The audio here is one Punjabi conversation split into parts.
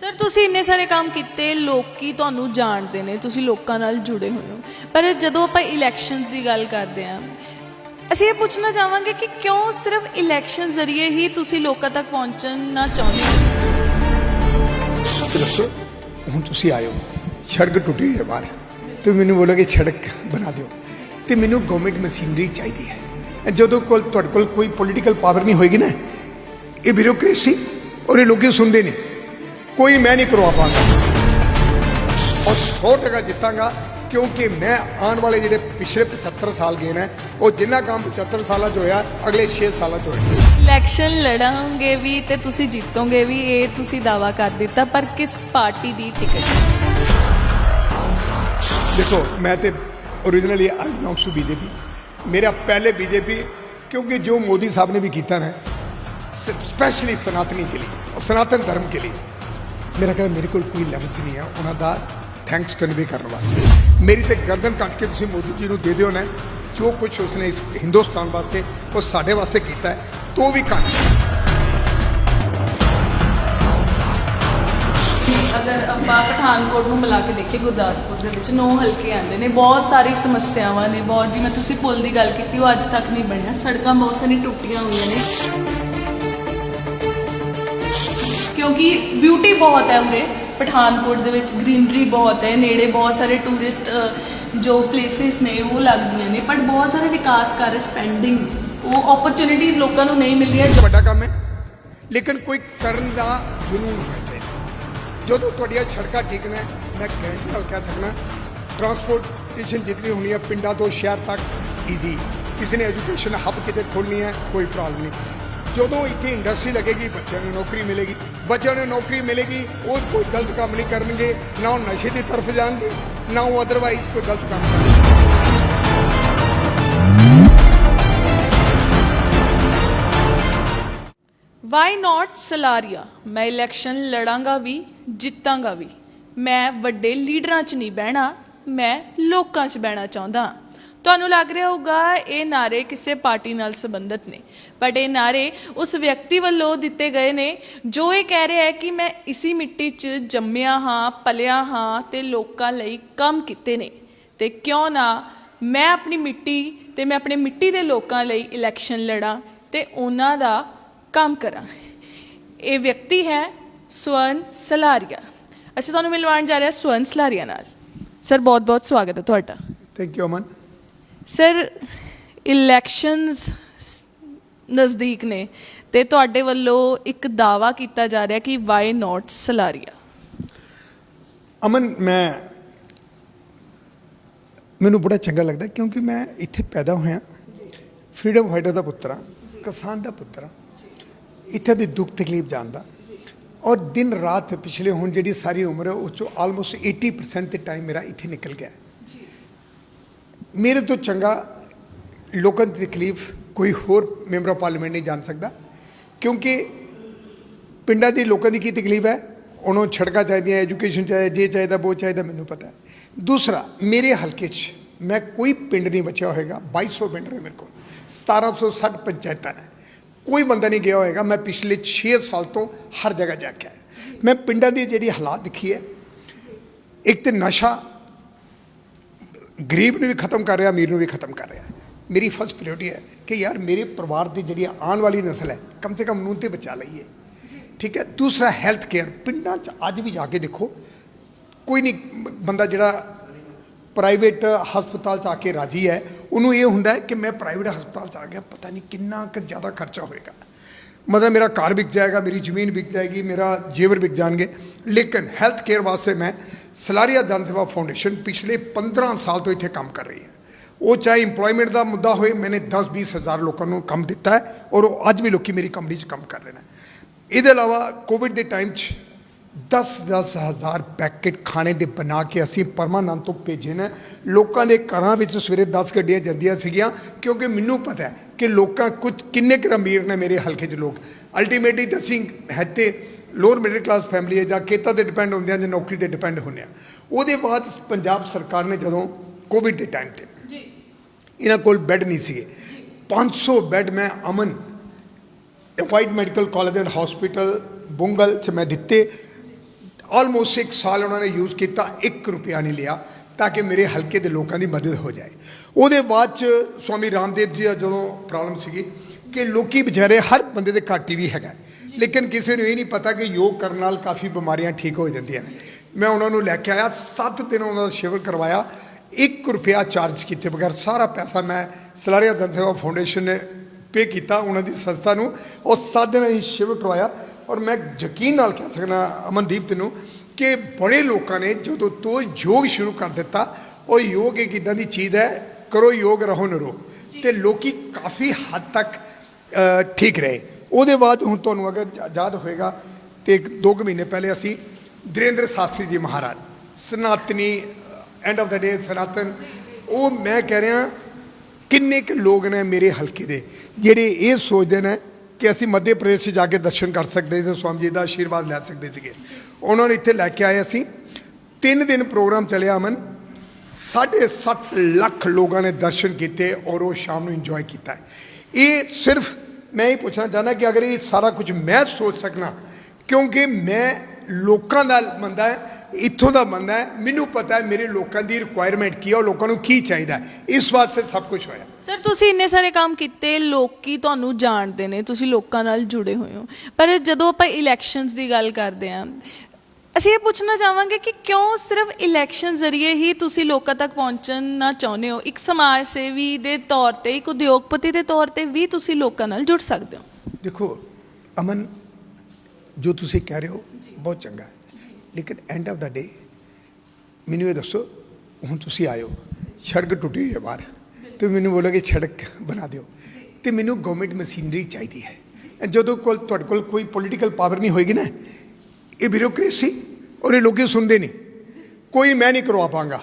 ਸਰ ਤੁਸੀਂ ਇੰਨੇ ਸਾਰੇ ਕੰਮ ਕੀਤੇ, ਲੋਕੀ ਤੁਹਾਨੂੰ ਜਾਣਦੇ ਨੇ, ਤੁਸੀਂ ਲੋਕਾਂ ਨਾਲ ਜੁੜੇ ਹੋਏ ਹੋ। ਪਰ ਜਦੋਂ ਆਪਾਂ ਇਲੈਕਸ਼ਨਸ ਦੀ ਗੱਲ ਕਰਦੇ ਹਾਂ, ਅਸੀਂ ਇਹ ਪੁੱਛਣਾ ਚਾਹਾਂਗੇ ਕਿ ਕਿਉਂ ਸਿਰਫ ਇਲੈਕਸ਼ਨ ਜ਼ਰੀਏ ਹੀ ਤੁਸੀਂ ਲੋਕਾਂ ਤੱਕ ਪਹੁੰਚਣਾ ਚਾਹੁੰਦੇ? ਹੋ ਦੱਸੋ, ਹੁਣ ਤੁਸੀਂ ਆਇਓ, ਸੜਕ ਟੁੱਟੀ ਹੈ ਬਾਹਰ, ਤੇ ਮੈਨੂੰ ਬੋਲੋ ਕਿ ਸੜਕ ਬਣਾ ਦਿਓ, ਤੇ ਮੈਨੂੰ ਗਵਰਨਮੈਂਟ ਮਸ਼ੀਨਰੀ ਚਾਹੀਦੀ ਹੈ। ਜਦੋਂ ਕੋਲ ਤੁਹਾਡੇ ਕੋਲ ਕੋਈ ਪੋਲੀਟੀਕਲ ਪਾਵਰ ਨਹੀਂ ਹੋਏਗੀ ਨਾ, ਇਹ ਬਿਊਰੋਕ੍ਰੇਸੀ ਔਰ ਇਹ ਲੋਕੀ ਸੁਣਦੇ ਨਹੀਂ ਕੋਈ ਮੈਂ ਨਹੀਂ ਕਰਵਾ ਪਾਉਂਦਾ ਔਰ 100% ਜਿੱਤਾਂਗਾ ਕਿਉਂਕਿ ਮੈਂ ਆਉਣ ਵਾਲੇ ਜਿਹੜੇ ਪਿਛਲੇ 75 ਸਾਲ ਗਏ ਨੇ ਉਹ ਜਿੰਨਾ ਕੰਮ 75 ਸਾਲਾਂ 'ਚ ਹੋਇਆ ਅਗਲੇ 6 ਸਾਲਾਂ 'ਚ ਹੋਏਗਾ ਇਲੈਕਸ਼ਨ ਲੜਾਂਗੇ ਵੀ ਤੇ ਤੁਸੀਂ ਜਿੱਤੋਗੇ ਵੀ ਇਹ ਤੁਸੀਂ ਦਾਵਾ ਕਰ ਦਿੱਤਾ ਪਰ ਕਿਸ ਪਾਰਟੀ ਦੀ ਟਿਕਟ ਦੇਖੋ ਮੈਂ ਤੇ originally I belongs to BJP मेरा पहले बीजेपी क्योंकि जो मोदी साहब ने भी किया ना स्पेशली सनातनी के लिए और सनातन धर्म के लिए ਮੇਰਾ ਕਹਿੰਦਾ ਮੇਰੇ ਕੋਲ ਕੋਈ ਲਫ਼ਜ਼ ਨਹੀਂ ਆ। ਉਹਨਾਂ ਦਾ ਥੈਂਕਸ ਕਨਵੇ ਕਰਨ ਵਾਸਤੇ। ਮੇਰੀ ਤੇ ਗਰਦਨ ਕੱਟ ਕੇ ਤੁਸੀਂ ਮੋਦੀ ਜੀ ਨੂੰ ਦੇ ਦਿਓ ਨਾ, ਜੋ ਕੁਝ ਉਸਨੇ ਇਸ ਹਿੰਦੁਸਤਾਨ ਵਾਸਤੇ ਉਹ ਸਾਡੇ ਵਾਸਤੇ ਕੀਤਾ ਹੈ, ਤੋ ਵੀ ਕੱਟ ਅਗਰ ਆਪਾਂ ਪਠਾਨਕੋਟ ਨੂੰ ਮਿਲਾ ਕੇ ਦੇਖੀਏ, ਗੁਰਦਾਸਪੁਰ ਦੇ ਵਿੱਚ ਨੌ ਹਲਕੇ ਆਂਦੇ ਨੇ, ਬਹੁਤ ਸਾਰੀ ਸਮੱਸਿਆਵਾਂ ਨੇ, ਬਹੁਤ ਜਿਵੇਂ ਤੁਸੀਂ ਪੁਲ ਦੀ ਗੱਲ ਕੀਤੀ, ਉਹ ਅੱਜ ਤੱਕ ਨਹੀਂ ਬਣਿਆ। ਸੜਕਾਂ ਬਹੁਤ ਸਾਰੀਆਂ ਟੁੱਟੀਆਂ ਹੋਈਆਂ ਨੇ। ਕਿਉਂਕਿ ਬਿਊਟੀ ਬਹੁਤ ਹੈ ਉਰੇ। ਪਠਾਨਕੋਟ ਦੇ ਵਿੱਚ ਗ੍ਰੀਨਰੀ ਬਹੁਤ ਹੈ, ਨੇੜੇ ਬਹੁਤ ਸਾਰੇ ਟੂਰਿਸਟ ਜੋ ਪਲੇਸਿਸ ਨੇ, ਉਹ ਲੱਗਦੀਆਂ ਨੇ। ਬਟ ਬਹੁਤ ਸਾਰੇ ਵਿਕਾਸ ਕਾਰਜ ਪੈਂਡਿੰਗ ਉਹ ਓਪਰਚ्युनिटीज ਲੋਕਾਂ ਨੂੰ ਨਹੀਂ ਮਿਲ ਰਹੀਆਂ ਵੱਡਾ ਕੰਮ ਹੈ। ਲੇਕਿਨ ਕੋਈ ਕਰਨ ਦਾ ਜਨੂਨ ਹੈ ਚਾਹੀਦਾ। ਜਦੋਂ ਤੁਹਾਡੀਆਂ ਸੜਕਾਂ ਠੀਕ ਨੇ, ਮੈਂ ਗਰੰਟੀ ਨਾਲ ਕਹਿ ਸਕਦਾ ਟਰਾਂਸਪੋਰਟੇਸ਼ਨ ਜਿੱਤਨੀ ਹੋਣੀ ਹੈ, ਪਿੰਡਾਂ ਤੋਂ ਸ਼ਹਿਰ ਤੱਕ ਈਜ਼ੀ ਕਿਸੇ ਨੇ ਐਜੂਕੇਸ਼ਨ ਹੱਬ ਕਿਤੇ ਖੋਲਣੀ ਹੈ, ਕੋਈ ਪ੍ਰੋਬਲਮ ਨਹੀਂ। ਜਦੋਂ ਇੱਥੇ ਇੰਡਸਟਰੀ ਲੱਗੇਗੀ, ਬੱਚਿਆਂ ਨੂੰ ਨੌਕਰੀ ਮਿਲੇਗੀ। ਬੱਚਿਆਂ ਨੂੰ ਨੌਕਰੀ ਮਿਲੇਗੀ, ਉਹ ਕੋਈ ਗਲਤ ਕੰਮ ਨਹੀਂ ਕਰਨਗੇ, ਨਾ ਉਹ ਨਸ਼ੇ ਦੀ ਤਰਫ ਜਾਣਗੇ, ਨਾ ਉਹ ਅਦਰਵਾਈਜ਼ ਕੋਈ ਗਲਤ ਕੰਮ ਕਰਨਗੇ। ਵਾਈ ਨਾਟ ਸਲਾਰੀਆ ਮੈਂ ਇਲੈਕਸ਼ਨ ਲੜਾਂਗਾ ਵੀ, ਜਿੱਤਾਂਗਾ ਵੀ। ਮੈਂ ਵੱਡੇ ਲੀਡਰਾਂ 'ਚ ਨਹੀਂ ਬਹਿਣਾ, ਮੈਂ ਲੋਕਾਂ 'ਚ ਬਹਿਣਾ ਚਾਹੁੰਦਾ। ਤੁਹਾਨੂੰ ਲੱਗ ਰਿਹਾ ਹੋਊਗਾ, ਇਹ ਨਾਰੇ ਕਿਸੇ ਪਾਰਟੀ ਨਾਲ ਸੰਬੰਧਿਤ ਨੇ। ਬਟ ਇਹ ਨਾਰੇ ਉਸ ਵਿਅਕਤੀ ਵੱਲੋਂ ਦਿੱਤੇ ਗਏ ਨੇ, ਜੋ ਇਹ ਕਹਿ ਰਿਹਾ ਹੈ ਕਿ ਮੈਂ ਇਸੀ ਮਿੱਟੀ 'ਚ ਜੰਮਿਆ ਹਾਂ, ਪਲਿਆ ਹਾਂ ਤੇ ਲੋਕਾਂ ਲਈ ਕੰਮ ਕੀਤੇ ਨੇ। ਤੇ ਕਿਉਂ ਨਾ ਮੈਂ ਆਪਣੀ ਮਿੱਟੀ ਤੇ ਮੈਂ ਆਪਣੇ ਮਿੱਟੀ ਦੇ ਲੋਕਾਂ ਲਈ ਇਲੈਕਸ਼ਨ ਲੜਾਂ ਤੇ ਉਹਨਾਂ ਦਾ ਕੰਮ ਕਰਾਂ। ਇਹ ਵਿਅਕਤੀ ਹੈ ਸਵਰਨ ਸਲਾਰੀਆ। ਅਸੀਂ ਤੁਹਾਨੂੰ ਮਿਲਵਾਉਣ ਜਾ ਰਹੇ ਹਾਂ ਸਵਰਨ ਸਲਾਰੀਆ ਨਾਲ। ਸਰ ਬਹੁਤ ਬਹੁਤ ਸਵਾਗਤ ਹੈ ਤੁਹਾਡਾ। Thank you Aman. Sir elections ਨਜ਼ਦੀਕ ਨੇ ਤੇ ਤੁਹਾਡੇ ਵੱਲੋਂ ਇੱਕ ਦਾਵਾ ਕੀਤਾ ਜਾ ਰਿਹਾ ਕਿ ਵਾਈ ਨਾਟ ਸਲਾਰੀਆ ਅਮਨ, ਮੈਂ, ਮੈਨੂੰ ਬੜਾ ਚੰਗਾ ਲੱਗਦਾ ਕਿਉਂਕਿ ਮੈਂ ਇੱਥੇ ਪੈਦਾ ਹੋਇਆ। ਫਰੀडम ਫਾਈਟਰ ਦਾ ਪੁੱਤਰ ਹਾਂ, ਕਿਸਾਨ ਦਾ ਪੁੱਤਰ ਹਾਂ। ਇੱਥੇ ਦੀ ਦੁੱਖ ਤਕਲੀਫ ਜਾਣਦਾ। ਔਰ ਦਿਨ ਰਾਤ ਪਿਛਲੇ ਹੁਣ ਜਿਹੜੀ ਸਾਰੀ ਉਮਰ ਹੈ, ਉਹ ਚੋਂ ਆਲਮੋਸਟ 80% ਤੇ ਟਾਈਮ ਮੇਰਾ ਇੱਥੇ ਨਿਕਲ ਗਿਆ। ਮੇਰੇ ਤੋਂ ਚੰਗਾ ਲੋਕਾਂ ਦੀ ਤਕਲੀਫ ਕੋਈ ਹੋਰ ਮੈਂਬਰ ਆਫ ਪਾਰਲੀਮੈਂਟ ਨਹੀਂ ਜਾਣ ਸਕਦਾ, ਕਿਉਂਕਿ ਪਿੰਡਾਂ ਦੇ ਲੋਕਾਂ ਦੀ ਕੀ ਤਕਲੀਫ ਹੈ? ਉਹਨੂੰ ਸੜਕਾਂ ਚਾਹੀਦੀਆਂ, ਐਜੂਕੇਸ਼ਨ ਚਾਹੀਦਾ ਜੇ ਚਾਹੀਦਾ ਉਹ ਚਾਹੀਦਾ, ਮੈਨੂੰ ਪਤਾ ਦੂਸਰਾ, ਮੇਰੇ ਹਲਕੇ 'ਚ ਮੈਂ ਕੋਈ ਪਿੰਡ ਨਹੀਂ ਬਚਿਆ ਹੋਏਗਾ 2200 ਪਿੰਡ ਨੇ ਮੇਰੇ ਕੋਲ 1760 ਪੰਚਾਇਤਾਂ ਨੇ। ਕੋਈ ਬੰਦਾ ਨਹੀਂ ਗਿਆ ਹੋਏਗਾ, ਮੈਂ ਪਿਛਲੇ 6 ਸਾਲ ਤੋਂ ਹਰ ਜਗ੍ਹਾ ਜਾ ਕੇ ਆਇਆ। ਮੈਂ ਪਿੰਡਾਂ ਦੀ ਜਿਹੜੀ ਹਾਲਾਤ ਦੇਖੀ ਹੈ, ਇੱਕ ਤੇ ਨਸ਼ਾ ਗਰੀਬ ਨੂੰ ਵੀ ਖਤਮ ਕਰ ਰਿਹਾ ਅਮੀਰ ਨੂੰ ਵੀ ਖਤਮ ਕਰ ਰਿਹਾ। ਮੇਰੀ ਫਸਟ ਪ੍ਰਾਇੋਰਟੀ ਹੈ ਕਿ ਯਾਰ ਮੇਰੇ ਪਰਿਵਾਰ ਦੀ ਜਿਹੜੀ ਆਉਣ ਵਾਲੀ ਨਸਲ ਹੈ ਕਮ ਸੇ ਕਮ ਨੂੰ ਤੇ ਬਚਾ ਲਈਏ। ਠੀਕ ਹੈ? ਦੂਸਰਾ ਹੈਲਥ ਕੇਅਰ ਪਿੰਡਾਂ 'ਚ ਅੱਜ ਵੀ ਜਾ ਕੇ ਦੇਖੋ ਕੋਈ ਨਹੀਂ ਬੰਦਾ ਜਿਹੜਾ ਪ੍ਰਾਈਵੇਟ ਹਸਪਤਾਲ 'ਚ ਆ ਕੇ ਰਾਜੀ ਹੈ ਉਹਨੂੰ ਇਹ ਹੁੰਦਾ ਹੈ ਕਿ ਮੈਂ ਪ੍ਰਾਈਵੇਟ ਹਸਪਤਾਲ 'ਚ ਆ ਗਿਆ ਪਤਾ ਨਹੀਂ ਕਿੰਨਾ ਕੁ ਜ਼ਿਆਦਾ ਖਰਚਾ ਹੋਏਗਾ। ਮਤਲਬ ਮੇਰਾ ਘਰ ਵਿਕ ਜਾਏਗਾ ਮੇਰੀ ਜ਼ਮੀਨ ਵਿਕ ਜਾਏਗੀ ਮੇਰਾ ਜੇਵਰ ਵਿਕ ਜਾਣਗੇ। ਲੇਕਿਨ ਹੈਲਥ ਕੇਅਰ ਵਾਸਤੇ ਮੈਂ ਸਲਾਰੀਆ ਜਨ ਸੇਵਾ ਫਾਊਂਡੇਸ਼ਨ ਪਿਛਲੇ 15 ਸਾਲ ਤੋਂ ਇੱਥੇ ਕੰਮ ਕਰ ਰਹੀ ਹੈ। ਉਹ ਚਾਹੇ EMPLOYMENT ਦਾ ਮੁੱਦਾ ਹੋਏ, ਮੈਨੇ 10 20 ਹਜ਼ਾਰ ਲੋਕਾਂ ਨੂੰ ਕੰਮ ਦਿੱਤਾ ਹੈ ਔਰ ਉਹ ਅੱਜ ਵੀ ਲੋਕੀ ਮੇਰੀ ਕੰਪਨੀ 'ਚ ਕੰਮ ਕਰ ਰਹੇ ਨੇ। ਇਹਦੇ ਇਲਾਵਾ ਕੋਵਿਡ ਦੇ ਟਾਈਮ 'ਚ 10 10 ਹਜ਼ਾਰ ਪੈਕੇਟ ਖਾਣੇ ਦੇ ਬਣਾ ਕੇ ਅਸੀਂ ਪਰਮਾਨੰਦ ਤੋਂ ਭੇਜੇ ਨੇ। ਲੋਕਾਂ ਦੇ ਘਰਾਂ ਵਿੱਚ ਸਵੇਰੇ 10 ਗੱਡੀਆਂ ਜਾਂਦੀਆਂ ਸੀਗੀਆਂ, ਕਿਉਂਕਿ ਮੈਨੂੰ ਪਤਾ ਹੈ ਕਿ ਲੋਕਾਂ ਕੁਝ ਕਿੰਨੇ ਕੁ ਅਮੀਰ ਨੇ ਮੇਰੇ ਹਲਕੇ 'ਚ ਲੋਕ। ਅਲਟੀਮੇਟਲੀ ਤਾਂ ਅਸੀਂ ਹੈ ਤੇ ਲੋਅਰ ਮਿਡਲ ਕਲਾਸ ਫੈਮਿਲੀ ਹੈ ਜਾਂ ਖੇਤਾਂ ਤੇ ਡਿਪੈਂਡ ਹੁੰਦੇ ਆ ਜਾਂ ਨੌਕਰੀ ਤੇ ਡਿਪੈਂਡ ਹੁੰਦੇ ਆ ਉਹਦੇ ਬਾਅਦ ਪੰਜਾਬ ਸਰਕਾਰ ਨੇ ਜਦੋਂ ਕੋਵਿਡ ਦੇ ਟਾਈਮ ਤੇ ਜੀ। ਇਹਨਾਂ ਕੋਲ ਬੈੱਡ ਨਹੀਂ ਸੀਗੇ। 500 ਬੈੱਡ ਮੈਂ Aman white medical college and hospital ਬੁੰਗਲ ਚ ਮੈਂ ਦਿੱਤੇ। ਆਲਮੋਸਟ ਇੱਕ ਸਾਲ ਉਹਨਾਂ ਨੇ ਯੂਜ਼ ਕੀਤਾ 1 ਰੁਪਿਆ ਨਹੀਂ ਲਿਆ ਤਾਂ ਕਿ ਮੇਰੇ ਹਲਕੇ ਦੇ ਲੋਕਾਂ ਦੀ ਮਦਦ ਹੋ ਜਾਏ। ਉਹਦੇ ਬਾਅਦ ਚ ਸਵਾਮੀ ਰਾਮਦੇਵ ਜੀ ਦਾ ਜਦੋਂ ਪ੍ਰੋਬਲਮ ਸੀਗੀ ਕਿ ਲੋਕੀ ਵਿਚਾਰੇ ਹਰ ਬੰਦੇ ਦੇ ਘਰ ਟੀਵੀ ਹੈਗਾ। ਲੇਕਿਨ ਕਿਸੇ ਨੂੰ ਇਹ ਨਹੀਂ ਪਤਾ ਕਿ ਯੋਗ ਕਰਨ ਨਾਲ ਕਾਫੀ ਬਿਮਾਰੀਆਂ ਠੀਕ ਹੋ ਜਾਂਦੀਆਂ ਨੇ। ਮੈਂ ਉਹਨਾਂ ਨੂੰ ਲੈ ਕੇ ਆਇਆ 7 ਦਿਨ ਉਹਨਾਂ ਦਾ ਸ਼ਿਵਰ ਕਰਵਾਇਆ 1 ਰੁਪਿਆ ਚਾਰਜ ਕੀਤੇ ਬਗੈਰ ਸਾਰਾ ਪੈਸਾ ਮੈਂ ਸਲਾਰੀਆ ਜਨ ਸੇਵਾ ਫਾਊਂਡੇਸ਼ਨ ਨੇ ਪੇ ਕੀਤਾ ਉਹਨਾਂ ਦੀ ਸੰਸਥਾ ਨੂੰ। ਉਹ 7 ਦਿਨ ਅਸੀਂ ਸ਼ਿਵਰ ਕਰਵਾਇਆ ਔਰ ਮੈਂ ਯਕੀਨ ਨਾਲ ਕਹਿ ਸਕਦਾ ਅਮਨਦੀਪ ਤੈਨੂੰ ਕਿ ਬੜੇ ਲੋਕਾਂ ਨੇ ਜਦੋਂ ਤੋਂ ਯੋਗ ਸ਼ੁਰੂ ਕਰ ਦਿੱਤਾ ਔਰ ਯੋਗ ਇੱਕ ਇਦਾਂ ਦੀ ਚੀਜ਼ ਹੈ ਕਰੋ ਯੋਗ ਰਹੋ ਨਰੋ। ਤੇ ਲੋਕੀ ਕਾਫੀ ਹੱਦ ਤੱਕ ਠੀਕ ਰਹੇ। ਉਹਦੇ ਬਾਅਦ ਹੁਣ ਤੁਹਾਨੂੰ ਅਗਰ ਯਾਦ ਹੋਏਗਾ ਤੇ ਇੱਕ ਦੋ ਕੁ ਮਹੀਨੇ ਪਹਿਲੇ ਅਸੀਂ ਦ੍ਰੇਂਦਰ ਸ਼ਾਸਤਰੀ ਜੀ ਮਹਾਰਾਜ ਸਨਾਤਨੀ ਐਂਡ ਆਫ ਦਾ ਡੇ ਸਨਾਤਨ ਉਹ ਮੈਂ ਕਹਿ ਰਿਹਾ ਕਿੰਨੇ ਕੁ ਲੋਕ ਨੇ ਮੇਰੇ ਹਲਕੇ ਦੇ ਜਿਹੜੇ ਇਹ ਸੋਚਦੇ ਨੇ ਕਿ ਅਸੀਂ ਮੱਧ ਪ੍ਰਦੇਸ਼ 'ਚ ਜਾ ਕੇ ਦਰਸ਼ਨ ਕਰ ਸਕਦੇ ਤੇ ਸਵਾਮੀ ਜੀ ਦਾ ਆਸ਼ੀਰਵਾਦ ਲੈ ਸਕਦੇ ਸੀਗੇ। ਉਹਨਾਂ ਨੂੰ ਇੱਥੇ ਲੈ ਕੇ ਆਏ ਅਸੀਂ। ਤਿੰਨ ਦਿਨ ਪ੍ਰੋਗਰਾਮ ਚੱਲਿਆ ਅਮਨ। ਸਾਢੇ ਸੱਤ ਲੱਖ ਲੋਕਾਂ ਨੇ ਦਰਸ਼ਨ ਕੀਤੇ ਔਰ ਉਹ ਸ਼ਾਮ ਨੂੰ ਇੰਜੋਏ ਕੀਤਾ। ਇਹ ਸਿਰਫ ਮੈਂ ਇਹ ਪੁੱਛਣਾ ਚਾਹੁੰਦਾ ਕਿ ਅਗਰ ਇਹ ਸਾਰਾ ਕੁਝ ਮੈਂ ਸੋਚ ਸਕਣਾ, ਕਿਉਂਕਿ ਮੈਂ ਲੋਕਾਂ ਦਾ ਬੰਦਾ ਇੱਥੋਂ ਦਾ ਬੰਦਾ ਮੈਨੂੰ ਪਤਾ ਹੈ ਮੇਰੇ ਲੋਕਾਂ ਦੀ ਰਿਕੁਆਇਰਮੈਂਟ ਕੀ ਹੈ ਔਰ ਲੋਕਾਂ ਨੂੰ ਕੀ ਚਾਹੀਦਾ ਇਸ ਵਾਸਤੇ ਸਭ ਕੁਝ ਹੋਇਆ। ਸਰ ਤੁਸੀਂ ਇੰਨੇ ਸਾਰੇ ਕੰਮ ਕੀਤੇ, ਲੋਕੀ ਤੁਹਾਨੂੰ ਜਾਣਦੇ ਨੇ, ਤੁਸੀਂ ਲੋਕਾਂ ਨਾਲ ਜੁੜੇ ਹੋਏ ਹੋ। ਪਰ ਜਦੋਂ ਆਪਾਂ ਇਲੈਕਸ਼ਨਸ ਦੀ ਗੱਲ ਕਰਦੇ ਹਾਂ ਅਸੀਂ ਇਹ ਪੁੱਛਣਾ ਚਾਹਾਂਗੇ ਕਿ ਕਿਉਂ ਸਿਰਫ ਇਲੈਕਸ਼ਨ ਜ਼ਰੀਏ ਹੀ ਤੁਸੀਂ ਲੋਕਾਂ ਤੱਕ ਪਹੁੰਚਣਾ ਚਾਹੁੰਦੇ ਹੋ? ਇੱਕ ਸਮਾਜ ਸੇਵੀ ਦੇ ਤੌਰ ਤੇ, ਇੱਕ ਉਦਯੋਗਪਤੀ ਦੇ ਤੌਰ ਤੇ ਵੀ ਤੁਸੀਂ ਲੋਕਾਂ ਨਾਲ ਜੁੜ ਸਕਦੇ ਹੋ। ਦੇਖੋ, ਅਮਨ, ਜੋ ਤੁਸੀਂ ਕਹਿ ਰਹੇ ਹੋ, ਬਹੁਤ ਚੰਗਾ ਹੈ। ਲੇਕਿਨ ਐਂਡ ਆਫ ਦਾ ਡੇ ਮੈਨੂੰ ਇਹ ਦੱਸੋ, ਹੁਣ ਤੁਸੀਂ ਆਇਓ, ਸੜਕ ਟੁੱਟੀ ਹੋਈ ਹੈ ਬਾਹਰ, ਤੇ ਮੈਨੂੰ ਬੋਲੋਗੇ ਸੜਕ ਬਣਾ ਦਿਓ। ਤੇ ਮੈਨੂੰ ਗਵਰਨਮੈਂਟ ਮਸ਼ੀਨਰੀ ਚਾਹੀਦੀ ਹੈ। ਜਦੋਂ ਕੋਲ, ਤੁਹਾਡੇ ਕੋਲ ਕੋਈ ਪੋਲੀਟੀਕਲ ਪਾਵਰ ਨਹੀਂ ਹੋਏਗੀ ਨਾ ਇਹ ਬਿਊਰੋਕ੍ਰੇਸੀ ਔਰ ਇਹ ਲੋਕੀ ਸੁਣਦੇ ਨਹੀਂ। ਕੋਈ ਮੈਂ ਨਹੀਂ ਕਰਵਾ ਪਾਂਗਾ।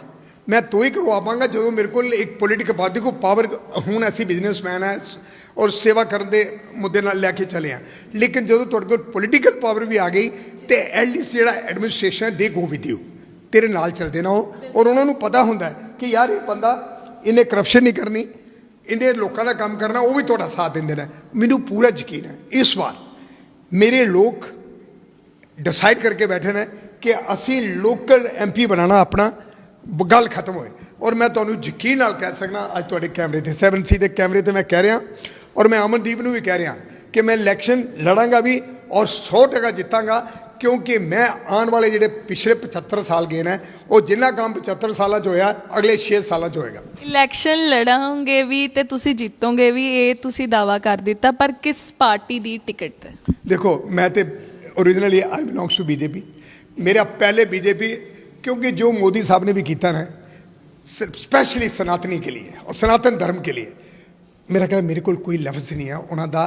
ਮੈਂ ਤੋਂ ਹੀ ਕਰਵਾ ਪਾਂਗਾ ਜਦੋਂ ਮੇਰੇ ਕੋਲ ਇੱਕ ਪੋਲੀਟੀਕਲ ਪਾਰਟੀ ਕੋ ਪਾਵਰ ਹੁਣ ਅਸੀਂ ਬਿਜ਼ਨਸਮੈਨ ਹੈ ਔਰ ਸੇਵਾ ਕਰਨ ਦੇ ਮੁੱਦੇ ਨਾਲ ਲੈ ਕੇ ਚੱਲੇ ਆ। ਲੇਕਿਨ ਜਦੋਂ ਤੁਹਾਡੇ ਕੋਲ ਪੋਲੀਟੀਕਲ ਪਾਵਰ ਵੀ ਆ ਗਈ ਤੇ ਐਟਲੀਸਟ ਜਿਹੜਾ ਐਡਮਿਨਿਸਟ੍ਰੇਸ਼ਨ ਦੇ ਗੋ ਵਿਦ ਯੂ ਤੇਰੇ ਨਾਲ ਚੱਲਦੇ ਨਾ ਉਹ। ਔਰ ਉਹਨਾਂ ਨੂੰ ਪਤਾ ਹੁੰਦਾ ਹੈ ਕਿ ਯਾਰ ਇਹ ਬੰਦਾ ਇਹਨੇ ਕਰਪਸ਼ਨ ਨਹੀਂ ਕਰਨੀ, ਇਹਨੇ ਲੋਕਾਂ ਦਾ ਕੰਮ ਕਰਨਾ, ਉਹ ਵੀ ਤੁਹਾਡਾ ਸਾਥ ਦਿੰਦੇ ਨੇ। ਮੈਨੂੰ ਪੂਰਾ ਯਕੀਨ ਹੈ, ਇਸ ਵਾਰ ਮੇਰੇ ਲੋਕ ਡਿਸਾਈਡ ਕਰਕੇ ਬੈਠੇ ਨੇ ਕਿ ਅਸੀਂ ਲੋਕਲ ਐਮਪੀ ਬਣਾਉਣਾ ਆਪਣਾ ਗੱਲ ਖਤਮ ਹੋਏ ਔਰ ਮੈਂ ਤੁਹਾਨੂੰ ਯਕੀਨ ਨਾਲ ਕਹਿ ਸਕਦਾ ਅੱਜ ਤੁਹਾਡੇ ਕੈਮਰੇ ਤੇ 7C ਦੇ ਕੈਮਰੇ ਤੇ ਮੈਂ ਕਹਿ ਰਿਹਾ ਔਰ ਮੈਂ ਅਮਨਦੀਪ ਨੂੰ ਵੀ ਕਹਿ ਰਿਹਾ ਕਿ ਮੈਂ ਇਲੈਕਸ਼ਨ ਲੜਾਂਗਾ ਵੀ ਔਰ 100% ਜਿੱਤਾਂਗਾ ਕਿਉਂਕਿ ਮੈਂ ਆਉਣ ਵਾਲੇ ਜਿਹੜੇ ਪਿਛਲੇ 75 ਸਾਲ ਗਏ ਨੇ ਉਹ ਜਿੰਨਾ ਕੰਮ 75 ਸਾਲਾਂ 'ਚ ਹੋਇਆ ਅਗਲੇ 6 ਸਾਲਾਂ 'ਚ ਹੋਏਗਾ ਇਲੈਕਸ਼ਨ ਲੜਾਂਗੇ ਵੀ ਤੇ ਤੁਸੀਂ ਜਿੱਤੋਗੇ ਵੀ ਇਹ ਤੁਸੀਂ ਦਾਵਾ ਕਰ ਦਿੱਤਾ ਪਰ ਕਿਸ ਪਾਰਟੀ ਦੀ ਟਿਕਟ ਤੇ ਦੇਖੋ ਮੈਂ ਤੇ originally I belongs to BJP मेरा पहले बीजेपी क्योंकि जो मोदी साहब ने भी किया ना स्पेशली सनातनी के लिए और सनातन धर्म के लिए ਮੇਰਾ ਕਹਿੰਦਾ ਮੇਰੇ ਕੋਲ ਕੋਈ ਲਫ਼ਜ਼ ਨਹੀਂ ਹੈ ਉਹਨਾਂ ਦਾ